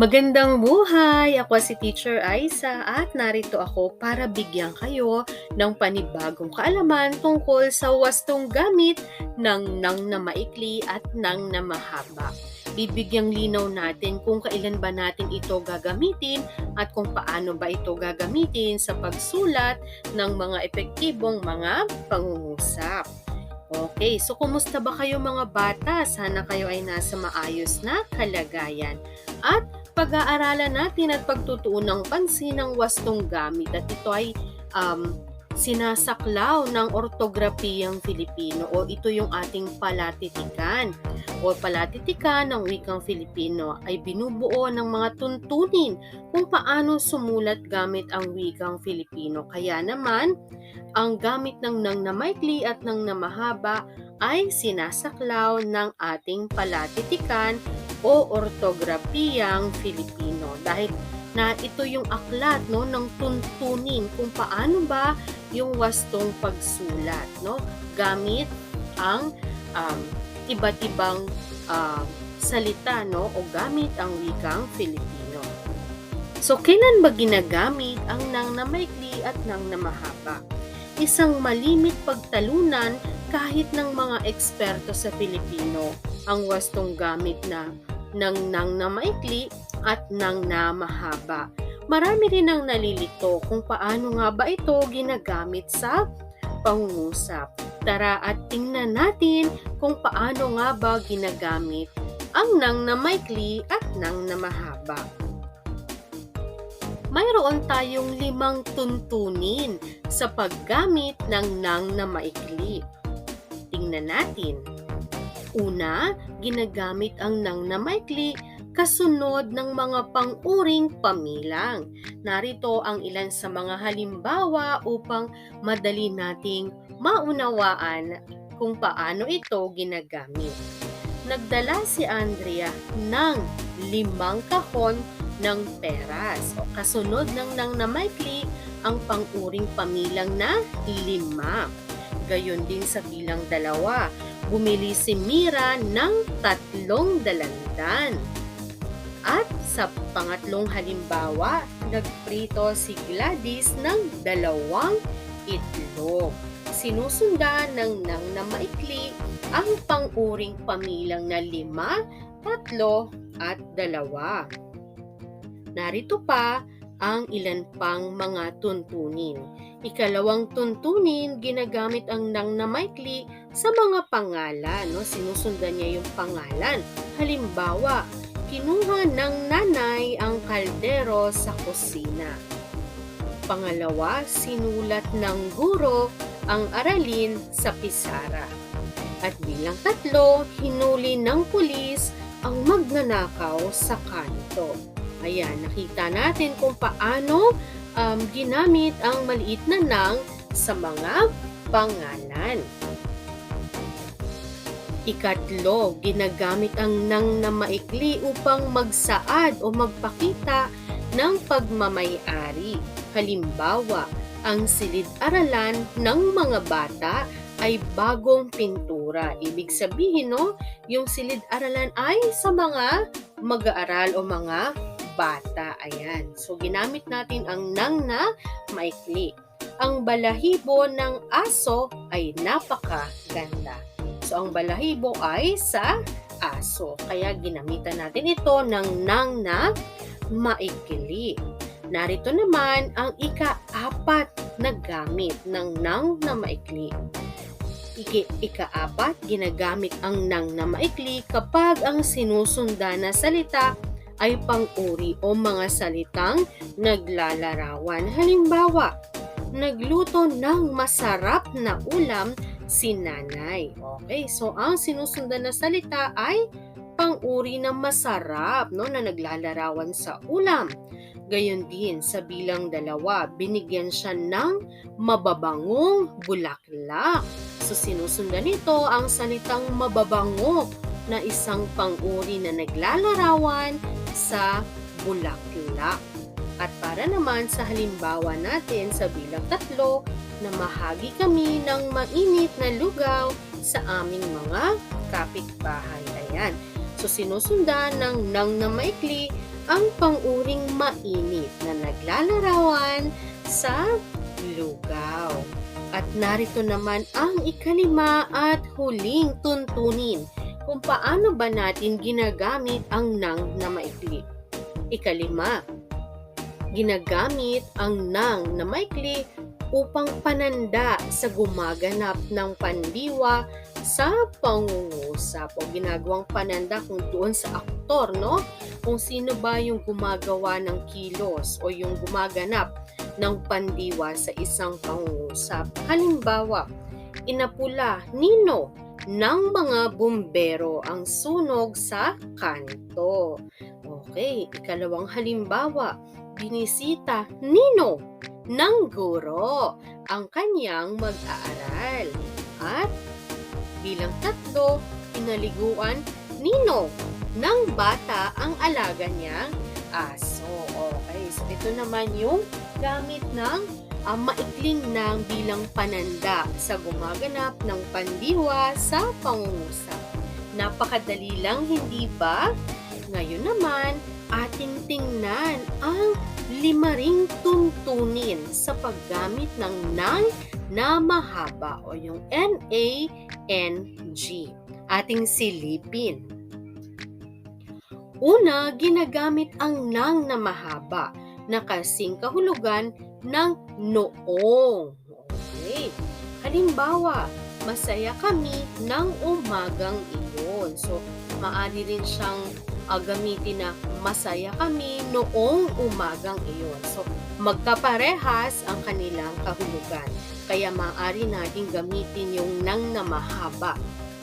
Magandang buhay! Ako si Teacher Aisa at narito ako para bigyan kayo ng panibagong kaalaman tungkol sa wastong gamit ng nang na maikli at nang na mahaba. Bibigyang linaw natin kung kailan ba natin ito gagamitin at kung paano ba ito gagamitin sa pagsulat ng mga epektibong mga pangungusap. Okay, so kumusta ba kayo mga bata? Sana kayo ay nasa maayos na kalagayan. At pag-aaralan natin at pagtutuon ng pansin ng wastong gamit at ito ay um, sinasaklaw ng ortografiyang Filipino o ito yung ating palatitikan o palatitikan ng wikang Filipino ay binubuo ng mga tuntunin kung paano sumulat gamit ang wikang Filipino. Kaya naman, ang gamit ng nang na maikli at nang na mahaba ay sinasaklaw ng ating palatitikan o ortografiyang Filipino dahil na ito yung aklat no ng tuntunin kung paano ba yung wastong pagsulat no gamit ang um, iba't ibang uh, salita no o gamit ang wikang Filipino. So kailan ba ginagamit ang nang na maikli at nang na mahaba? isang malimit pagtalunan kahit ng mga eksperto sa Filipino ang wastong gamit na ng nang na maikli at nang na mahaba. Marami rin ang nalilito kung paano nga ba ito ginagamit sa pangungusap. Tara at tingnan natin kung paano nga ba ginagamit ang nang na maikli at nang na mahaba mayroon tayong limang tuntunin sa paggamit ng nang na maikli. Tingnan natin. Una, ginagamit ang nang na maikli kasunod ng mga pang-uring pamilang. Narito ang ilan sa mga halimbawa upang madali nating maunawaan kung paano ito ginagamit. Nagdala si Andrea ng limang kahon ng peras. O kasunod ng nang namaikli ang pang-uring pamilang na lima. Gayon din sa bilang dalawa, bumili si Mira ng tatlong dalandan. At sa pangatlong halimbawa, nagprito si Gladys ng dalawang itlog. Sinusundan ng nang na maikli ang pang-uring pamilang na lima, tatlo at dalawa. Narito pa ang ilan pang mga tuntunin. Ikalawang tuntunin, ginagamit ang nang na maikli sa mga pangalan. No? Sinusundan niya yung pangalan. Halimbawa, kinuha ng nanay ang kaldero sa kusina. Pangalawa, sinulat ng guro ang aralin sa pisara. At bilang tatlo, hinuli ng pulis ang magnanakaw sa kanto. Ayan, nakita natin kung paano um, ginamit ang maliit na nang sa mga pangalan. Ikatlo, ginagamit ang nang na maikli upang magsaad o magpakita ng pagmamayari. Halimbawa, ang silid-aralan ng mga bata ay bagong pintura. Ibig sabihin, no, yung silid-aralan ay sa mga mag-aaral o mga bata. Ayan. So, ginamit natin ang nang na maikli. Ang balahibo ng aso ay napakaganda. So, ang balahibo ay sa aso. Kaya ginamitan natin ito ng nang na maikli. Narito naman ang ika-apat na gamit ng nang na maikli. Iki, ika-apat, ginagamit ang nang na maikli kapag ang sinusundan na salita ay pang-uri o mga salitang naglalarawan. Halimbawa, nagluto ng masarap na ulam si nanay. Okay, so ang sinusundan na salita ay pang-uri ng masarap no, na naglalarawan sa ulam. Gayon din sa bilang dalawa, binigyan siya ng mababangong bulaklak. So sinusundan nito ang salitang mababango na isang pang-uri na naglalarawan sa bulaklak. At para naman sa halimbawa natin sa bilang tatlo, na mahagi kami ng mainit na lugaw sa aming mga kapitbahay. Ayan. So sinusundan ng nang na maikli ang panguring mainit na naglalarawan sa lugaw. At narito naman ang ikalima at huling tuntunin kung paano ba natin ginagamit ang nang na maikli. Ikalima, ginagamit ang nang na maikli upang pananda sa gumaganap ng pandiwa sa pangungusap o ginagawang pananda kung doon sa aktor, no? Kung sino ba yung gumagawa ng kilos o yung gumaganap ng pandiwa sa isang pangungusap. Halimbawa, inapula, nino, ng mga bumbero ang sunog sa kanto. Okay, ikalawang halimbawa, binisita, nino, ng guro ang kanyang mag-aaral. At bilang tatlo, pinaliguan, nino, ng bata ang alaga niyang aso. Okay, so ito naman yung gamit ng uh, maikling nang bilang pananda sa gumaganap ng pandiwa sa pangungusap. Napakadali lang, hindi ba? Ngayon naman, ating tingnan ang lima tuntunin sa paggamit ng nang na mahaba o yung N-A-N-G. Ating silipin. Una, ginagamit ang nang na mahaba na kasing kahulugan ng noong. Okay. Halimbawa, masaya kami ng umagang iyon. So, maaari rin siyang uh, gamitin na masaya kami noong umagang iyon. So, magkaparehas ang kanilang kahulugan. Kaya maaari natin gamitin yung nang na mahaba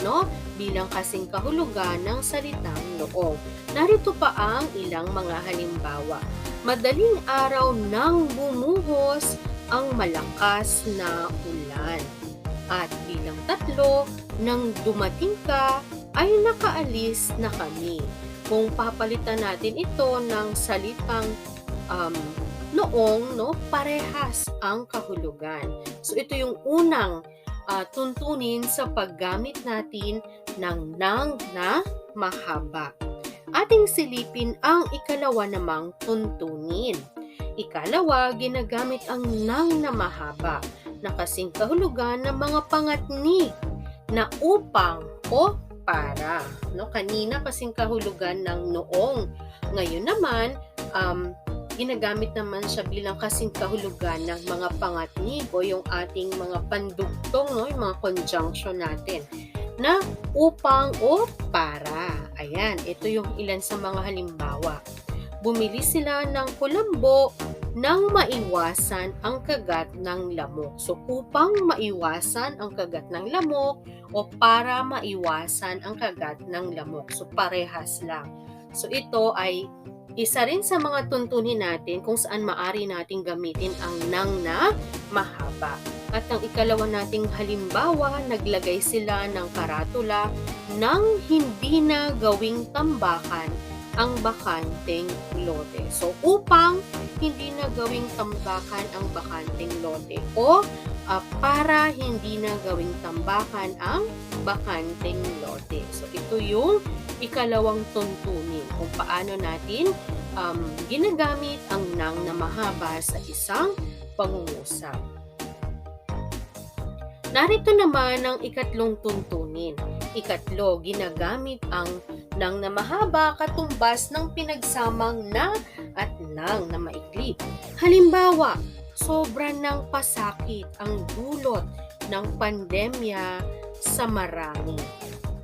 no? bilang kasing kahulugan ng salitang noong. Narito pa ang ilang mga halimbawa. Madaling araw nang bumuhos ang malakas na ulan. At bilang tatlo, nang dumating ka, ay nakaalis na kami. Kung papalitan natin ito ng salitang um, noong, no, parehas ang kahulugan. So ito yung unang uh, tuntunin sa paggamit natin ng nang na mahaba. Ating silipin ang ikalawa namang tuntunin. Ikalawa, ginagamit ang nang na mahaba na kasing kahulugan ng mga pangatnik na upang o para. No, kanina kasing kahulugan ng noong. Ngayon naman, um, ginagamit naman siya bilang kasing kahulugan ng mga pangatnig o yung ating mga pandugtong, no? yung mga conjunction natin na upang o para. Ayan, ito yung ilan sa mga halimbawa. Bumili sila ng kulambo nang maiwasan ang kagat ng lamok. So, upang maiwasan ang kagat ng lamok o para maiwasan ang kagat ng lamok. So, parehas lang. So, ito ay isa rin sa mga tuntunin natin kung saan maari nating gamitin ang nang na mahaba. At ang ikalawa nating halimbawa, naglagay sila ng karatula ng hindi na gawing tambakan ang bakanteng lote. So, upang hindi na gawing tambakan ang bakanteng lote o uh, para hindi na gawing tambakan ang bakanteng lote. So, ito yung ikalawang tuntunin kung paano natin um, ginagamit ang nang na mahaba sa isang pangungusap. Narito naman ang ikatlong tuntunin. Ikatlo, ginagamit ang nang na mahaba katumbas ng pinagsamang na at nang na maikli. Halimbawa, sobra ng pasakit ang dulot ng pandemya sa marami.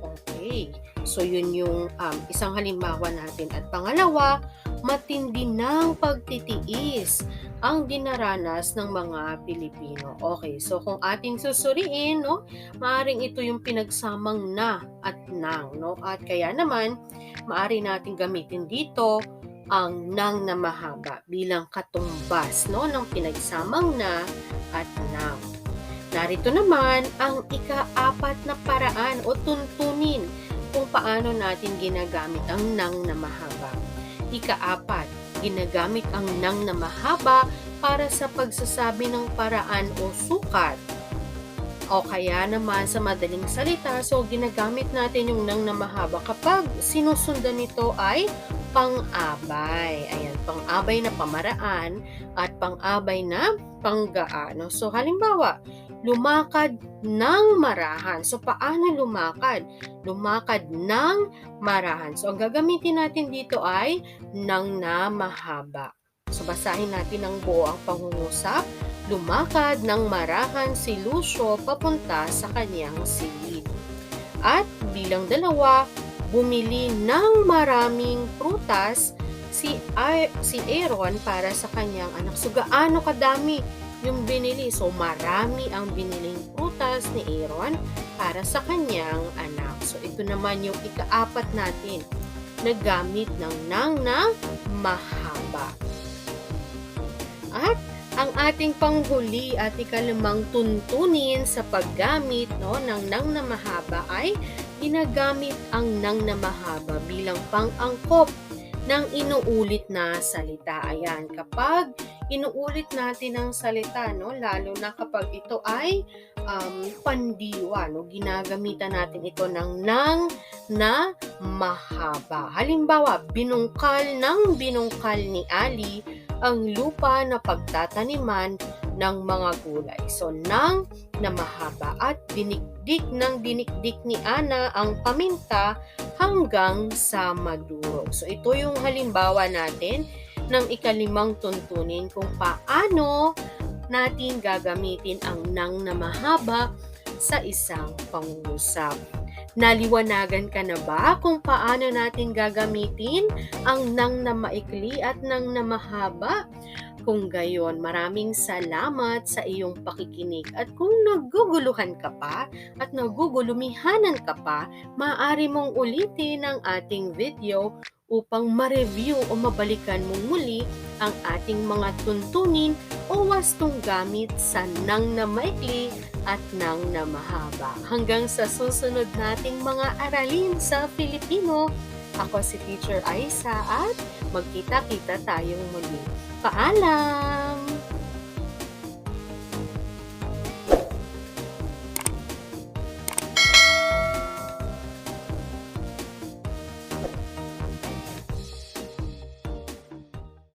Okay, so yun yung um, isang halimbawa natin. At pangalawa, matindi ng pagtitiis ang dinaranas ng mga Pilipino. Okay, so kung ating susuriin, no, maaring ito yung pinagsamang na at nang, no? At kaya naman, maari nating gamitin dito ang nang na mahaba bilang katumbas, no, ng pinagsamang na at nang. Narito naman ang ika-apat na paraan o tuntunin kung paano natin ginagamit ang nang na mahaba. Ika-apat, ginagamit ang nang na mahaba para sa pagsasabi ng paraan o sukat. O kaya naman sa madaling salita, so ginagamit natin yung nang na mahaba kapag sinusundan nito ay pang-abay. Ayan, pang-abay na pamaraan at pang-abay na panggaano. So, halimbawa, lumakad ng marahan. So, paano lumakad? Lumakad ng marahan. So, ang gagamitin natin dito ay ng na mahaba. So, basahin natin ang buo ang pangungusap. Lumakad ng marahan si Lucio papunta sa kanyang silid. At bilang dalawa, bumili ng maraming prutas si si Aaron para sa kanyang anak. So gaano kadami yung binili? So marami ang biniling prutas ni Aaron para sa kanyang anak. So ito naman yung ikaapat natin na gamit ng nang na mahaba. At ang ating panghuli at ikalimang tuntunin sa paggamit no, ng nang na mahaba ay ginagamit ang nang na mahaba bilang pang-angkop ng inuulit na salita. Ayan, kapag inuulit natin ang salita, no, lalo na kapag ito ay um, pandiwa, no, ginagamitan natin ito ng nang na mahaba. Halimbawa, binungkal ng binungkal ni Ali ang lupa na pagtataniman ng mga gulay. So, nang na mahaba at dinikdik ng dinikdik ni Ana ang paminta hanggang sa madurog. So, ito yung halimbawa natin ng ikalimang tuntunin kung paano natin gagamitin ang nang na mahaba sa isang pangungusap. Naliwanagan ka na ba kung paano natin gagamitin ang nang na maikli at nang na mahaba? Kung gayon, maraming salamat sa iyong pakikinig at kung naguguluhan ka pa at nagugulumihanan ka pa, maaari mong ulitin ang ating video upang ma-review o mabalikan mo muli ang ating mga tuntunin o wastong gamit sa nang na maikli at nang na mahaba. Hanggang sa susunod nating mga aralin sa Filipino, ako si Teacher Aisa at magkita-kita tayong muli. Paalam!